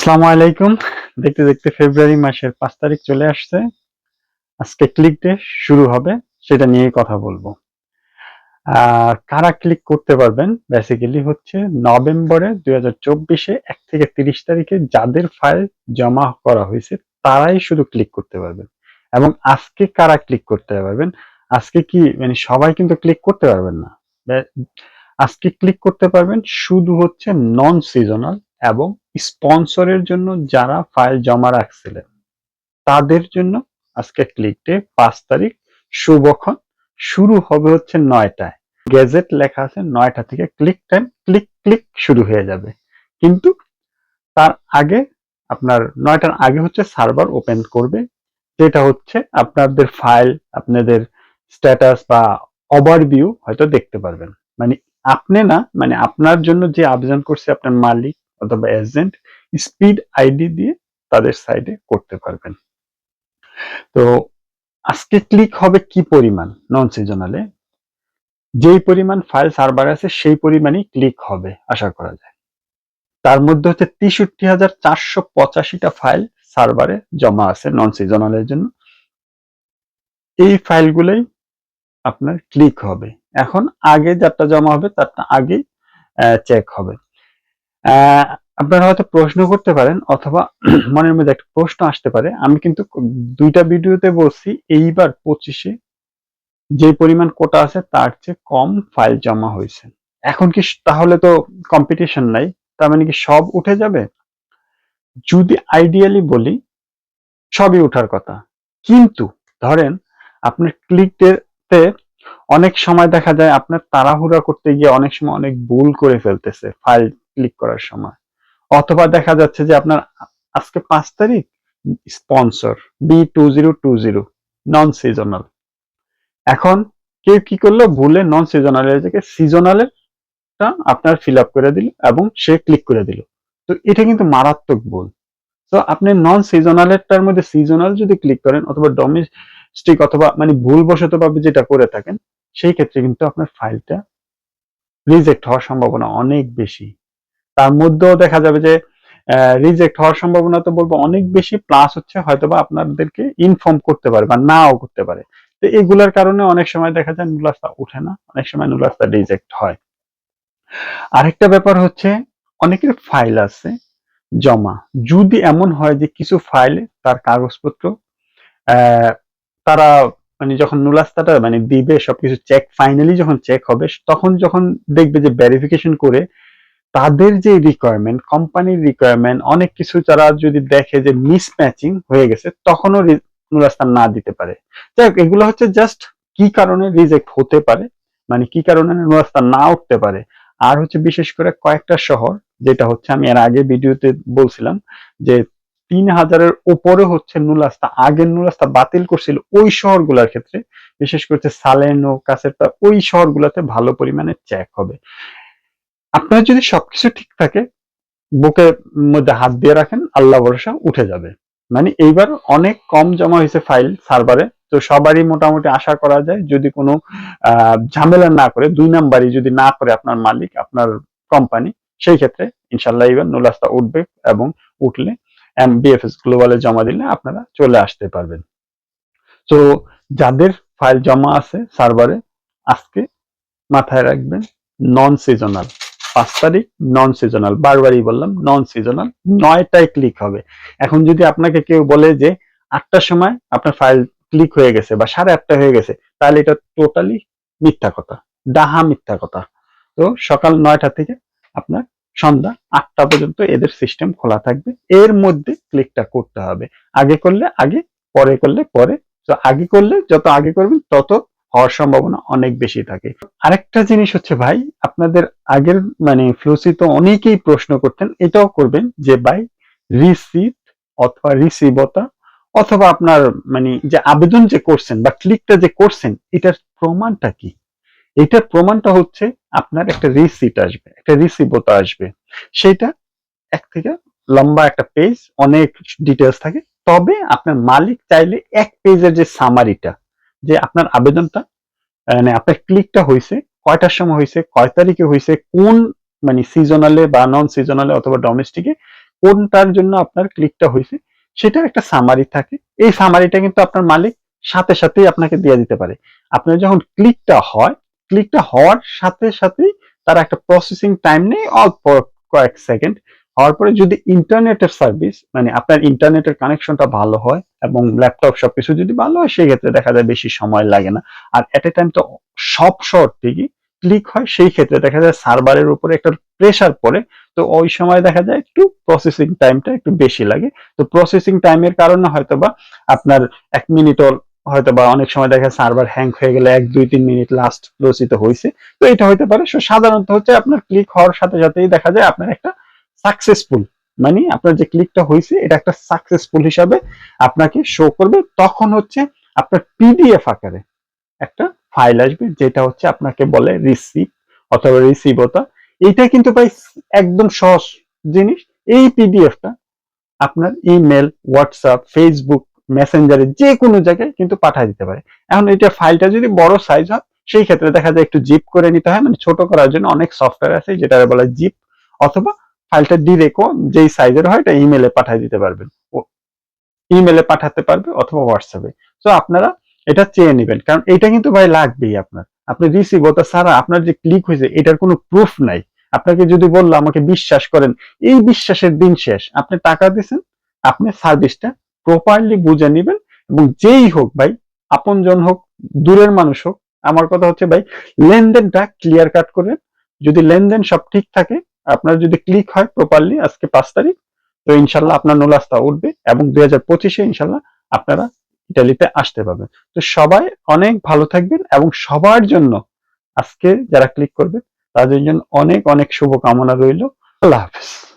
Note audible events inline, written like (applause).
আসসালামু আলাইকুম। দেখতে দেখতে ফেব্রুয়ারি মাসের পাঁচ তারিখ চলে আসছে। আজকে ক্লিক ডে শুরু হবে, সেটা নিয়ে কথা বলব। আর কারা ক্লিক করতে পারবেন? বেসিক্যালি হচ্ছে নভেম্বরে দুই হাজার চব্বিশে এক থেকে তিরিশ তারিখে যাদের ফাইল জমা করা হয়েছে, তারাই শুধু ক্লিক করতে পারবেন। এবং আজকে কারা ক্লিক করতে পারবেন? আজকে কি মানে সবাই কিন্তু ক্লিক করতে পারবেন না। আজকে ক্লিক করতে পারবেন শুধু হচ্ছে নন সিজনাল এবং স্পন্সরের জন্য যারা ফাইল জমা রাখছিলেন, তাদের জন্য আজকে ক্লিক ডে পাঁচ তারিখ শুভক্ষণ শুরু হবে হচ্ছে নয়টায়। গেজেট লেখা আছে নয়টা থেকে ক্লিক টাইম ক্লিক ক্লিক শুরু হয়ে যাবে। কিন্তু তার আগে আপনার নয়টার আগে হচ্ছে সার্ভার ওপেন করবে। যেটা হচ্ছে আপনাদের ফাইল আপনাদের স্ট্যাটাস বা ওভারভিউ হয়তো দেখতে পারবেন। মানে আপনি না মানে আপনার জন্য যে আবেদন করছে আপনার মালিক অথবা এজেন্ট স্পিড আইডি দিয়ে তাদের সাইডে করতে পারবেন। তো আজকে ক্লিক হবে কি পরিমাণ? নন সিজনালে যেই পরিমাণ ফাইল সার্ভার আছে, সেই পরিমাণই ক্লিক হবে, আশা করা যায়। তার মধ্যে হচ্ছে তেষট্টি হাজার চারশো পঁচাশিটা ফাইল সার্ভারে জমা আছে নন সিজনালের জন্য। এই ফাইলগুলোই আপনার ক্লিক হবে। এখন আগে যারটা জমা হবে, তারটা আগে চেক হবে। আপনারা হয়তো প্রশ্ন করতে পারেন অথবা (clears throat) মনের মধ্যে একটা প্রশ্ন আসতে পারে। আমি কিন্তু দুইটা ভিডিওতে বলছি, এইবার পঁচিশে যে পরিমাণ কোটা আছে তার চেয়ে কম ফাইল জমা হয়েছে। এখন কি তাহলে তো কম্পিটিশন নাই, তার মানে কি সব উঠে যাবে? যদি আইডিয়ালি বলি, সবই উঠার কথা। কিন্তু ধরেন আপনার ক্লিকতে অনেক সময় দেখা যায় আপনার তাড়াহুড়া করতে গিয়ে অনেক সময় অনেক ভুল করে ফেলতেছে ফাইল ক্লিক করার সময়। অথবা দেখা যাচ্ছে যে আপনার আজকে পাঁচ তারিখ sponsor B two zero two zero non seasonal এখন কেউ কি করল? ভুলে নন সিজনালের জায়গায় সিজনালেরটা আপনার ফিল আপ করে দিল এবং সে ক্লিক করে দিল। তো এটা কিন্তু মারাত্মক ভুল। তো আপনি নন সিজনালেরটার মধ্যে সিজনাল যদি ক্লিক করেন অথবা ডোমেস্টিক অথবা মানে ভুলবশত ভাবে যেটা করে থাকেন, সেই ক্ষেত্রে কিন্তু আপনার ফাইলটা রিজেক্ট হওয়ার সম্ভাবনা অনেক বেশি। তার মধ্যেও দেখা যাবে যে রিজেক্ট হওয়ার সম্ভাবনা তো বলব অনেক বেশি প্লাস হচ্ছে হয়তোবা আপনাদেরকে ইনফর্ম করতে পারে বা নাও করতে পারে। তো এগুলার কারণে অনেক সময় দেখা যায় নুলাস্তা উঠে না, অনেক সময় নুলাস্তা রিজেক্ট হয়। আরেকটা ব্যাপার হচ্ছে, অনেকের ফাইল আছে জমা। যদি এমন হয় যে কিছু ফাইলে তার কাগজপত্র তারা মানে যখন নুলাস্তাটা মানে দিবে, সবকিছু চেক ফাইনালি যখন চেক হবে, তখন যখন দেখবে যে ভেরিফিকেশন করে তাদের যে রিকোয়ারমেন্ট কোম্পানির রিকোয়ারমেন্ট অনেক কিছু তারা যদি দেখে যে মিসম্যাচিং হয়ে গেছে, তখনও রি- নুলাস্তা না দিতে পারে। যাই হোক, এগুলো হচ্ছে জাস্ট কি কারণে রিজেক্ট হতে পারে মানে কি কারণে নুলাস্তা না উঠতে পারে। আর হচ্ছে বিশেষ করে কয়েকটা শহর, যেটা হচ্ছে আমি এর আগে ভিডিওতে বলছিলাম, যে তিন হাজারের উপরে হচ্ছে নুলাস্তা আগের নুলাস্তা বাতিল করছিল ওই শহরগুলোর ক্ষেত্রে। বিশেষ করে সালেনো কাছেরটা ওই শহরগুলোতে ভালো পরিমাণে চেক হবে। আপনার যদি সবকিছু ঠিক থাকে, বুকের মধ্যে হাত দিয়ে রাখেন, আল্লাহ ভরসা উঠে যাবে। মানে এইবার অনেক কম জমা হয়েছে ফাইল সার্ভারে, তো সবারই মোটামুটি আশা করা যায়, যদি কোনো ঝামেলা না করে, দুই নাম্বারই যদি না করে আপনার মালিক, আপনার কোম্পানি সেই ক্ষেত্রে ইনশাল্লাহ এবার নুলাস্তা উঠবে এবং উঠলে বিএফএস গ্লোবালে জমা দিলে আপনারা চলে আসতে পারবেন। তো যাদের ফাইল জমা আছে সার্ভারে, আজকে মাথায় রাখবেন নন সিজনাল পাঁচ তারিখ নন সিজনাল বারবারই বললাম নন সিজনাল নয়টায় ক্লিক হবে। এখন যদি আপনাকে কেউ বলে যে আটটার সময় আপনার ফাইল ক্লিক হয়ে গেছে বা সাড়ে আটটা হয়ে গেছে, তাহলে এটা টোটালি মিথ্যা কথা, ডাহা মিথ্যা কথা। তো সকাল নয়টা থেকে আপনার সন্ধ্যা আটটা পর্যন্ত এদের সিস্টেম খোলা থাকবে। এর মধ্যে ক্লিকটা করতে হবে। আগে করলে আগে, পরে করলে পরে। তো আগে করলে যত আগে করবেন, তত হওয়ার সম্ভাবনা অনেক বেশি থাকে। আরেকটা জিনিস হচ্ছে ভাই, আপনাদের আগের মানে ফ্লোসি তো অনেকেই প্রশ্ন করতেন, এটাও করবেন যে ভাই রিসিপ্ট অথবা রিসিভতা অথবা আপনার মানে যে আবেদন যে করছেন বা ক্লিকটা যে করছেন, এটার প্রমাণটা কি? এটার প্রমাণটা হচ্ছে আপনার একটা রিসিট আসবে, একটা রিসিভতা আসবে। সেটা এক থেকে লম্বা একটা পেজ অনেক ডিটেলস থাকে, তবে আপনার মালিক চাইলে এক পেজের যে সামারিটা যে আপনার আবেদনটা মানে আপনার ক্লিকটা হয়েছে কয়টার সময় হয়েছে কয় তারিখে হয়েছে কোন মানে সিজনালে বা নন সিজনালে অথবা ডোমেস্টিকে কোনটার জন্য আপনার ক্লিকটা হয়েছে সেটার একটা সামারি থাকে। এই সামারিটা কিন্তু আপনার মালিক সাথে সাথেই আপনাকে দিয়ে দিতে পারে। আপনার যখন ক্লিকটা হয় ক্লিকটা হওয়ার সাথে সাথেই তারা একটা প্রসেসিং টাইম নেই, অল্প কয়েক সেকেন্ড হওয়ার পরে যদি ইন্টারনেটের সার্ভিস মানে আপনার ইন্টারনেটের কানেকশনটা ভালো হয় এবং ল্যাপটপ সবকিছু যদি ভালো হয় সেই ক্ষেত্রে দেখা যায় বেশি সময় লাগে না। আর এট এ টাইম তো সব শর্ট ঠিকই ক্লিক হয়, সেই ক্ষেত্রে দেখা যায় সার্ভারের উপরে একটা প্রেসার পড়ে। তো ওই সময় দেখা যায় একটু প্রসেসিং টাইমটা একটু বেশি লাগে। তো প্রসেসিং টাইমের কারণে হয়তো বা আপনার এক মিনিটও হয়তো বা অনেক সময় দেখা সার্ভার হ্যাং হয়ে গেলে এক, দুই, তিন মিনিট লাস্ট রচিত হয়েছে তো এটা হইতে পারে। সাধারণত হচ্ছে আপনার ক্লিক হওয়ার সাথে সাথেই দেখা যায় আপনার একটা সাকসেসফুল মানে আপনার যে ক্লিকটা হয়েছে এটা একটা সাকসেসফুল হিসাবে আপনাকে শো করবে। তখন হচ্ছে আপনার পিডিএফ আকারে একটা ফাইল আসবে, যেটা হচ্ছে আপনাকে বলে রিসিভ অথবা রিসিভতা এইটা কিন্তু ভাই একদম সহজ জিনিস। এই পিডিএফটা আপনার ইমেল হোয়াটসঅ্যাপ ফেসবুক মেসেঞ্জারে যে কোনো জায়গায় কিন্তু পাঠিয়ে দিতে পারে। এখন এটা ফাইলটা যদি বড় সাইজ হয়, সেই ক্ষেত্রে দেখা যায় একটু জিপ করে নিতে হয়। মানে ছোট করার জন্য অনেক সফটওয়্যার আছে যেটা বলে জিপ অথবা ফাইলটা ডিরেক্টও যেই সাইজের হয় এটা ইমেলে পাঠিয়ে দিতে পারবেন। ইমেলে পাঠাতে পারবে অথবা হোয়াটসঅ্যাপে তো আপনারা এটা চেয়ে নেবেন। কারণ এটা কিন্তু ভাই লাগবেই আপনার। আপনি রিসিভ ওটা ছাড়া আপনার যে ক্লিক হয়েছে, এটার কোনো প্রুফ নাই। আপনাকে যদি বলল, আমাকে বিশ্বাস করেন। এই বিশ্বাসের দিন শেষ। আপনি টাকা দিছেন আপনি সার্ভিসটা প্রপারলি বুঝে নেবেন এবং যেই হোক ভাই, আপনজন হোক, দূরের মানুষ হোক, আমার কথা হচ্ছে ভাই, লেনদেনটা ক্লিয়ার কাট করবেন যদি লেনদেন সব ঠিক থাকে আপনার যদি ক্লিক হয় প্রপারলি আজকে পাঁচ তারিখ, তো ইনশাল্লাহ আপনার নোলাস্তা উঠবে এবং দুই হাজার পঁচিশে ইনশাল্লাহ আপনারা ইটালিতে আসতে পারবেন। তো সবাই অনেক ভালো থাকবেন এবং সবার জন্য আজকে যারা ক্লিক করবে, তাদের জন্য অনেক অনেক শুভকামনা রইল। আল্লাহ হাফেজ।